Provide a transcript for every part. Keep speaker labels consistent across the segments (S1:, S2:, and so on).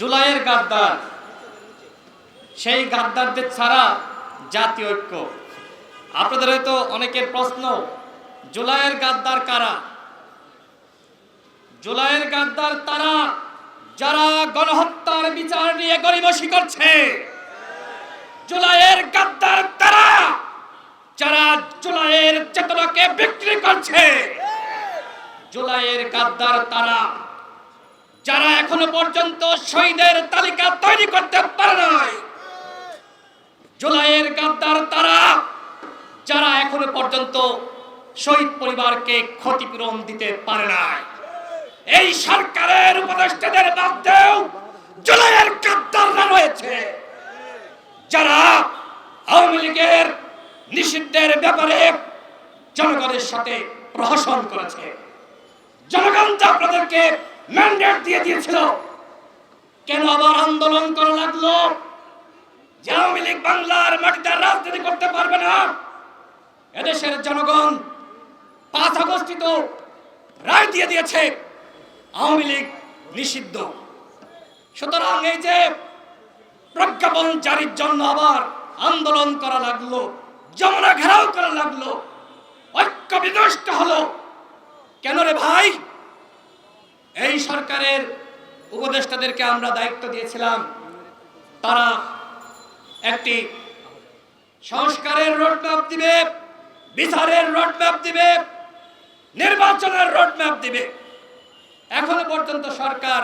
S1: জুলাইয়ের গাদ্দার। সেই গাদ্দারদের ছাড়া জাতীয় ঐক্য। আপনাদের হয়তো অনেকের প্রশ্ন, জুলাইয়ের গাদ্দার কারা? জুলাইয়ের গাদ্দার তারা যারা গণহত্যার বিচার নিয়ে গরিবসী করছে জুলাইয়ের গাদ্দার তারা যারা জুলাইয়ের চেতনাকে বিক্রি করছে। জুলাইয়ের গাদ্দার তারা যারা এখনও পর্যন্ত শহীদের তালিকা তৈরি করতে পারে নাই, জুলাইয়ের গাদ্দার তারা, যারা এখনও পর্যন্ত শহীদ পরিবারকে ক্ষতিপূরণ দিতে পারে নাই। এই সরকারের উপদেষ্টাদের মধ্যেও জুলাইয়ের গাদ্দাররা রয়েছে। যারা আওয়ামী লীগের নিষিদ্ধের ব্যাপারে জনগণের সাথে প্রহসন করেছে। জনগণ আপনাদেরকে ম্যান্ডেট দিয়ে দিয়েছিল। কেন আবার আন্দোলন করা লাগল? আওয়ামী লীগ বাংলার মাটিতে রাজনীতি করতে পারবে না। এদেশের জনগণ পাঁচ আগস্টিত রায় দিয়ে দিয়েছে, আওয়ামী লীগ নিষিদ্ধ। সুতরাং এই যে প্রজ্ঞাপন জারির জন্য আবার আন্দোলন করা লাগল, যমুনা ঘেরাও করা লাগল ঐক্য বিনষ্ট হলো। কেন রে ভাই? এই সরকারের উপদেষ্টাদেরকে আমরা দায়িত্ব দিয়েছিলাম। তারা একটি সংস্কারের রোডম্যাপ দিবে, বিচারের রোডম্যাপ দিবে, নির্বাচনের রোডম্যাপ দিবে। এখনও পর্যন্ত সরকার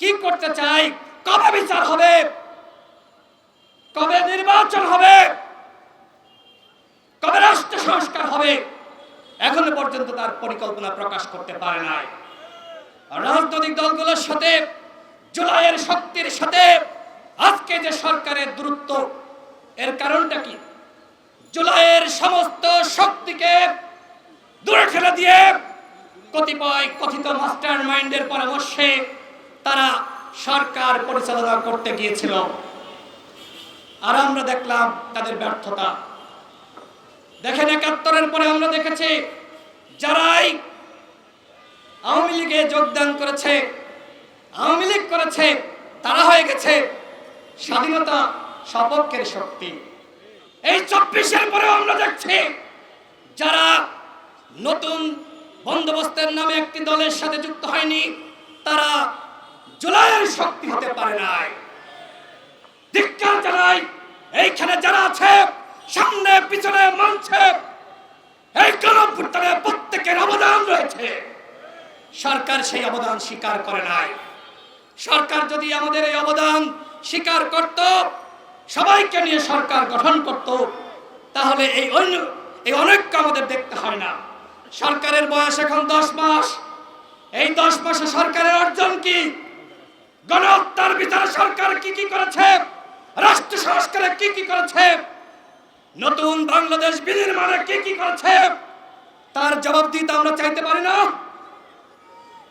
S1: কি করতে চায়, কবে বিচার হবে, কবে নির্বাচন হবে, কবে রাষ্ট্র সংস্কার হবে, এখনও পর্যন্ত তার পরিকল্পনা প্রকাশ করতে পারে নাই। রাজনৈতিক দলগুলোর সাথে, জুলাইয়ের শক্তির সাথে আজকে যে সরকারের দূরত্ব, এর কারণটা কি? জুলাইয়ের সমস্ত শক্তিকে দূরে ঠেলে দিয়ে কতিপয় কথিত মাস্টার মাইন্ডের পরামর্শে তারা সরকার পরিচালনা করতে গিয়েছিল। আর আমরা দেখলাম তাদের ব্যর্থতা। দেখেন একাত্তরের পরে আমরা দেখেছি, যারাই আওয়ামী লীগে যোগদান করেছে, আওয়ামী লীগ করেছে, তারা হয়ে গেছে স্বাধীনতা সপক্ষের শক্তি। এই চব্বিশের পরেও আমরা দেখছি যারা নতুন বন্দোবস্তের নামে একটি দলের সাথে যুক্ত হয়নি, তারা জুলাইয়ের শক্তি হতে পারে নাই। জানাই, এইখানে যারা আছে, সামনে, পিছনে, মঞ্চে, এই রয়েছে সরকার সেই অবদান স্বীকার করে নাই। সরকার যদি আমাদের এই অবদান স্বীকার করত, সবাইকে নিয়ে সরকার গঠন করত, তাহলে এই অন্য, এই অনৈক্য আমাদের দেখতে হয় না। সরকারের বয়স এখন দশ মাস। এই দশ মাসে সরকারের অর্জন কি? গণহত্যার বিচারে সরকার কি কি করেছে? রাষ্ট্র সংস্কারে কি কি করেছে? নতুন বাংলাদেশ বিনির্মাণে কি কি করেছে? তার জবাব দিতে আমরা চাইতে পারি না।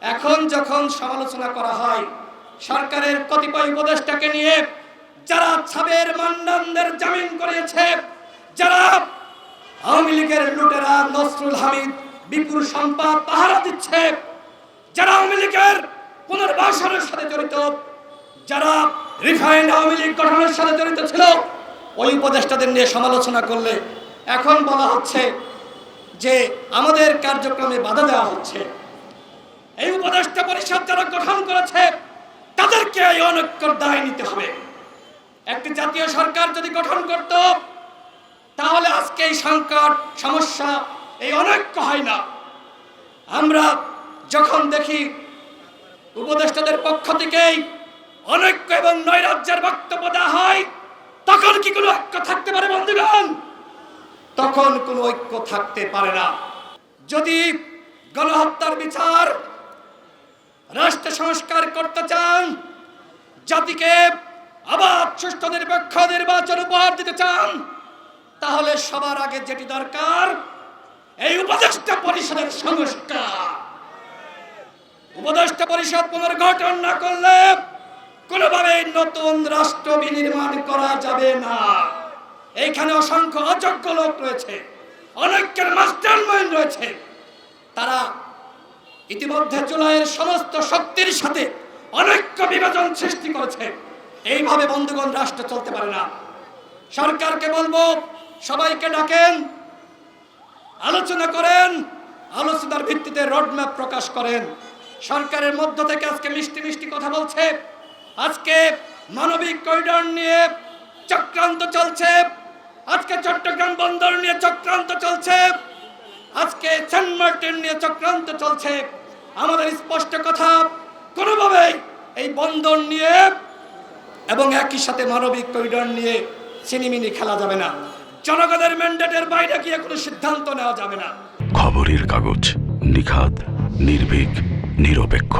S1: এখন যখন সমালোচনা করা হয়, সরকারের কতিপয় উপদেষ্টাকে নিয়ে যারা ছাবের মান্ডানদের জামিন করেছে, যারা আওয়ামী লীগের লুটেরা নসরুল হামিদ, বিপুল সম্পদ পাহারা দিচ্ছে, যারা আওয়ামী লীগের পুনর্বাসনের সাথে জড়িত, যারা রিফাইন্ড আওয়ামী লীগ গঠনের সাথে জড়িত ছিল, ওই উপদেষ্টাদের নিয়ে সমালোচনা করলে এখন বলা হচ্ছে যে আমাদের কার্যক্রমে বাধা দেওয়া হচ্ছে। এই উপদেষ্টা পরিষদ যারা গঠন করেছে, তাদেরকে এই অনৈক্যর দায় নিতে হবে। একটি জাতীয় সরকার যদি গঠন করত, তাহলে আজকে এই সংকট, সমস্যা, এই অনৈক্য হয় না। আমরা যখন দেখি উপদেষ্টাদের পক্ষ থেকেই অনৈক্য এবং নৈরাজ্যের বক্তব্য দেওয়া হয়, তখন কি কোনো ঐক্য থাকতে পারে, বন্ধুগণ? তখন কোনো ঐক্য থাকতে পারে না। যদি গণহত্যার বিচার রাষ্ট্র সংস্কার করতে চান, জাতিকে আবার সুষ্ঠু, নিরপেক্ষ নির্বাচন উপহার দিতে চান, তাহলে সবার আগে যেটি দরকার, এই উপদেষ্টা পরিষদের সংস্কার। উপদেষ্টা পরিষদ পুনর্গঠন না করলে কোনোভাবে নতুন রাষ্ট্র বিনির্মাণ করা যাবে না। এইখানে অসংখ্য অযোগ্য লোক রয়েছে অনেকের মাস্টার মাইন্ড রয়েছে ইতিমধ্যে জুলাইয়ের সমস্ত শক্তির সাথে অনৈক্য বিভাজন সৃষ্টি করেছে। এইভাবে বন্ধুগণ, রাষ্ট্র চলতে পারে না। সরকারকে বলব, সবাইকে ডাকেন, আলোচনা করেন, আলোচনার ভিত্তিতে রোডম্যাপ প্রকাশ করেন। সরকারের মধ্য থেকে আজকে মিষ্টি মিষ্টি কথা বলছে। আজকে মানবিক করিডর নিয়ে চক্রান্ত চলছে। আজকে চট্টগ্রাম বন্দর নিয়ে চক্রান্ত চলছে। আজকে সেন্ট মার্টিন নিয়ে চক্রান্ত চলছে। আমাদের স্পষ্ট কথা, কোনোভাবেই এই বন্ধন নিয়ে এবং একই সাথে মানবিক করিডর নিয়ে চিনিমিনি খেলা যাবে না। জনগণের ম্যান্ডেটের বাইরে গিয়ে কোনো সিদ্ধান্ত নেওয়া যাবে না।
S2: খবরের কাগজ নিখাদ, নির্ভীক, নিরপেক্ষ।